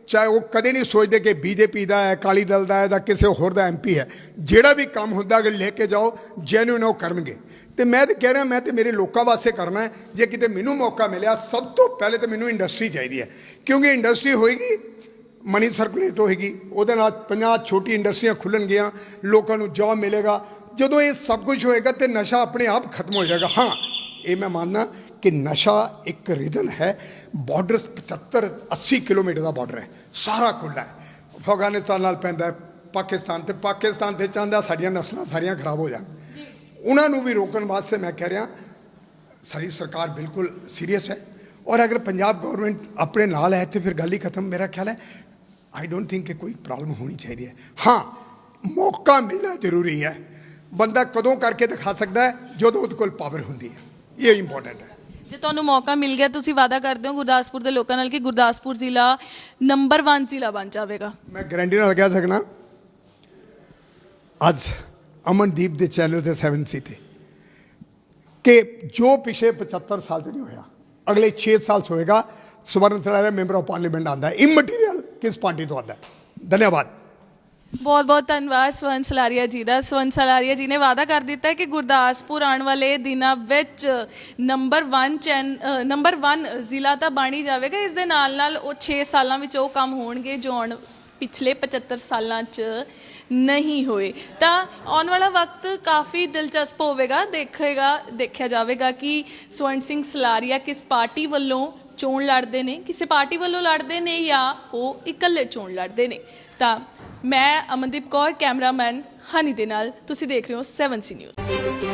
ਚਾਹੇ ਉਹ ਕਦੇ ਨਹੀਂ ਸੋਚਦੇ ਕਿ ਬੀਜੇਪੀ ਦਾ ਹੈ, ਅਕਾਲੀ ਦਲ ਦਾ ਹੈ ਜਾਂ ਕਿਸੇ ਹੋਰ ਦਾ ਐਮਪੀ ਹੈ, ਜਿਹੜਾ ਵੀ ਕੰਮ ਹੁੰਦਾ ਅਗਰ ਲੈ ਕੇ ਜਾਓ ਜੈਨੂਇਨ ਉਹ ਕਰਨਗੇ। ਤੇ ਮੈਂ ਤਾਂ ਕਹਿ ਰਿਹਾ, ਮੈਂ ਤੇ ਮੇਰੇ ਲੋਕਾਂ ਵਾਸਤੇ ਕਰਨਾ ਜੇ ਕਿਤੇ ਮੈਨੂੰ ਮੌਕਾ ਮਿਲਿਆ, ਸਭ ਤੋਂ ਪਹਿਲੇ ਤਾਂ ਮੈਨੂੰ ਇੰਡਸਟਰੀ ਚਾਹੀਦੀ ਹੈ। ਕਿਉਂਕਿ ਇੰਡਸਟਰੀ ਹੋਏਗੀ ਮਨੀ ਸਰਕੂਲੇਟ ਹੋਏਗੀ, ਉਹਦੇ ਨਾਲ 50 ਛੋਟੀ ਇੰਡਸਟਰੀਆਂ ਖੁੱਲਣਗੀਆਂ, ਲੋਕਾਂ ਨੂੰ ਜੌਬ ਮਿਲੇਗਾ। ਜਦੋਂ ਇਹ ਸਭ ਕੁਝ ਹੋਏਗਾ ਤੇ ਨਸ਼ਾ ਆਪਣੇ ਆਪ ਖਤਮ ਹੋ ਜਾਏਗਾ। ਹਾਂ, ਇਹ ਮੈਂ ਮੰਨਦਾ ਕਿ ਨਸ਼ਾ ਇੱਕ ਰੀਜ਼ਨ ਹੈ। ਬਾਰਡਰ 75 80 ਕਿਲੋਮੀਟਰ ਦਾ ਬਾਰਡਰ ਹੈ। ਸਾਰਾ ਖੁੱਲ੍ਹਾ ਹੈ। ਅਫਗਾਨਿਸਤਾਨ ਨਾਲ ਪੈਂਦਾ ਹੈ, ਪਾਕਿਸਤਾਨ ਤੇ ਪਾਕਿਸਤਾਨ ਤੇ ਚਾਹੁੰਦਾ ਸਾਡੀਆਂ ਨਸਲਾਂ ਸਾਰੀਆਂ ਖਰਾਬ ਹੋ ਜਾਣ। ਉਹਨਾਂ ਨੂੰ ਵੀ ਰੋਕਣ ਵਾਸਤੇ ਮੈਂ ਕਹਿ ਰਿਹਾ, ਸਾਡੀ ਸਰਕਾਰ ਬਿਲਕੁਲ ਸੀਰੀਅਸ ਹੈ। ਔਰ ਅਗਰ ਪੰਜਾਬ ਗਵਰਨਮੈਂਟ ਆਪਣੇ ਨਾਲ ਹੈ ਤੇ ਫਿਰ ਗੱਲ ਹੀ ਖਤਮ। ਮੇਰਾ ਖਿਆਲ ਹੈ ਆਈ ਡੋਂਟ ਥਿੰਕ ਕਿ ਕੋਈ ਪ੍ਰੋਬਲਮ ਹੋਣੀ ਚਾਹੀਦੀ ਹੈ ਹਾਂ ਮੌਕਾ ਮਿਲਣਾ ਜ਼ਰੂਰੀ ਹੈ ਬੰਦਾ ਕਦੋਂ ਕਰਕੇ ਦਿਖਾ ਸਕਦਾ ਹੈ ਜਦੋਂ ਉਹਦੇ ਕੋਲ ਪਾਵਰ ਹੁੰਦੀ ਹੈ ਇਹ ਇੰਪੋਰਟੈਂਟ ਹੈ ਜੇ ਤੁਹਾਨੂੰ ਮੌਕਾ ਮਿਲ ਗਿਆ ਤੁਸੀਂ ਵਾਅਦਾ ਕਰਦੇ ਹੋ ਗੁਰਦਾਸਪੁਰ ਦੇ ਲੋਕਾਂ ਨਾਲ ਕਿ ਗੁਰਦਾਸਪੁਰ ਜ਼ਿਲ੍ਹਾ ਨੰਬਰ 1 ਜ਼ਿਲ੍ਹਾ ਬਣ ਜਾਵੇਗਾ ਮੈਂ ਗਰੰਟੀ ਨਾਲ ਕਹਿ ਸਕਣਾ ਅੱਜ ਅਮਨਦੀਪ ਦੇ ਚੈਨਲ ਤੇ 7 ਸੀ ਤੇ ਕਿ ਜੋ ਪਿਛਲੇ 75 ਸਾਲ ਚ ਨਹੀਂ ਹੋਇਆ ਅਗਲੇ 6 ਸਾਲ ਚ ਹੋਏਗਾ Swaran Salara member of parliament ਆਂਦਾ ਇਮਟੀਰੀਅਲ ਕਿਸ ਪਾਰਟੀ ਤੋਂ ਆਂਦਾ ਹੈ ਧੰਨਵਾਦ। ਬਹੁਤ ਬਹੁਤ ਧੰਨਵਾਦ ਸਵਨ ਸਲਾਰੀਆ ਜੀ ਦਾ। ਸਵਨ ਸਲਾਰੀਆ ਜੀ ਨੇ ਵਾਅਦਾ ਕਰ ਦਿੱਤਾ ਹੈ ਕਿ ਗੁਰਦਾਸਪੁਰ ਆਉਣ ਵਾਲੇ ਦਿਨਾਂ ਵਿੱਚ ਨੰਬਰ 1 ਚੈਨ ਨੰਬਰ 1 ਜ਼ਿਲ੍ਹਾ ਤਾਂ ਬਣ ਹੀ ਜਾਵੇਗਾ। ਇਸ ਦੇ ਨਾਲ ਨਾਲ ਉਹ 6 ਸਾਲਾਂ ਵਿੱਚ ਉਹ ਕੰਮ ਹੋਣਗੇ ਜੋ ਆਉਣ ਪਿਛਲੇ 75 ਸਾਲਾਂ 'ਚ ਨਹੀਂ ਹੋਏ। ਤਾਂ ਆਉਣ ਵਾਲਾ ਵਕਤ ਕਾਫੀ ਦਿਲਚਸਪ ਹੋਵੇਗਾ। ਦੇਖੇਗਾ, ਦੇਖਿਆ ਜਾਵੇਗਾ ਕਿ ਸਵਰਨ ਸਿੰਘ ਸਲਾਰੀਆ ਕਿਸ ਪਾਰਟੀ ਵੱਲੋਂ ਚੋਣ ਲੜਦੇ ਨੇ, ਕਿਸੇ ਪਾਰਟੀ ਵੱਲੋਂ ਲੜਦੇ ਨੇ ਜਾਂ ਉਹ ਇਕੱਲੇ ਚੋਣ ਲੜਦੇ ਨੇ? ਤਾਂ ਮੈਂ ਅਮਨਦੀਪ ਕੌਰ, ਕੈਮਰਾਮੈਨ ਹਨੀ ਦੇ ਨਾਲ ਤੁਸੀਂ ਦੇਖ ਰਹੇ ਹੋ 7 ਸੀ ਨਿਊਜ਼।